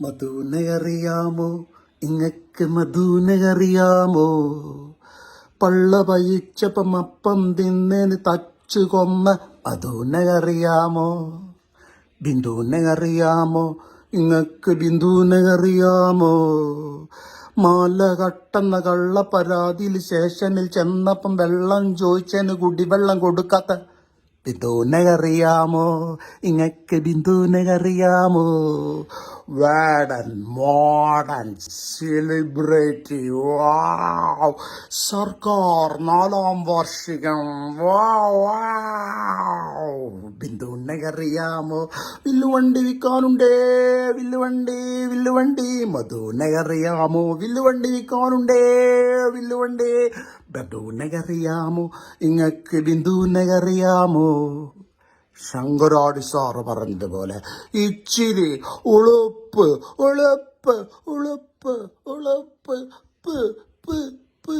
മധുനെ അറിയാമോ ഇങ്ങക്ക് മധുനെ അറിയാമോ പള്ള പയിച്ചപ്പം അപ്പം തിന്നേന് തച്ചു കൊന്ന മധുനെ അറിയാമോ ബിന്ദുവിനെ അറിയാമോ ഇങ്ങക്ക് ബിന്ദുവിനെ അറിയാമോ മാല കട്ടെന്ന കള്ള പരാതിയിൽ ശേഷനിൽ ചെന്നപ്പം വെള്ളം ചോദിച്ചതിന് കുടിവെള്ളം കൊടുക്കാത്ത ബിന്ദുവിനെ അറിയാമോ ഇങ്ങക്ക് ബിന്ദുവിനെ അറിയാമോ വേടൻ മോഡൻ സെലിബ്രിറ്റി വാവ് സർക്കാർ നാലാം വാർഷികം. വാവ് ബിന്ദു ഉണ്ണകറിയാമോ വില്ലുവണ്ടി വിൽക്കാനുണ്ടേ? വില്ലുവണ്ടി വില്ലുവണ്ടി. മധു ഉണ്ണകറിയാമോ വില്ലുവണ്ടി വിൽക്കാനുണ്ടേ? വില്ലുവണ്ടി. ബന്ധുവിനെ അറിയാമോ ഇങ്ങക്ക് ബിന്ദുവിനെ അറിയാമോ ശങ്കരാടി സാറ് പറഞ്ഞതുപോലെ ഇച്ചിരി ഉളുപ്പ് ഉളുപ്പ് ഉളുപ്പ് ഉളുപ്പ് പ് പ് പ്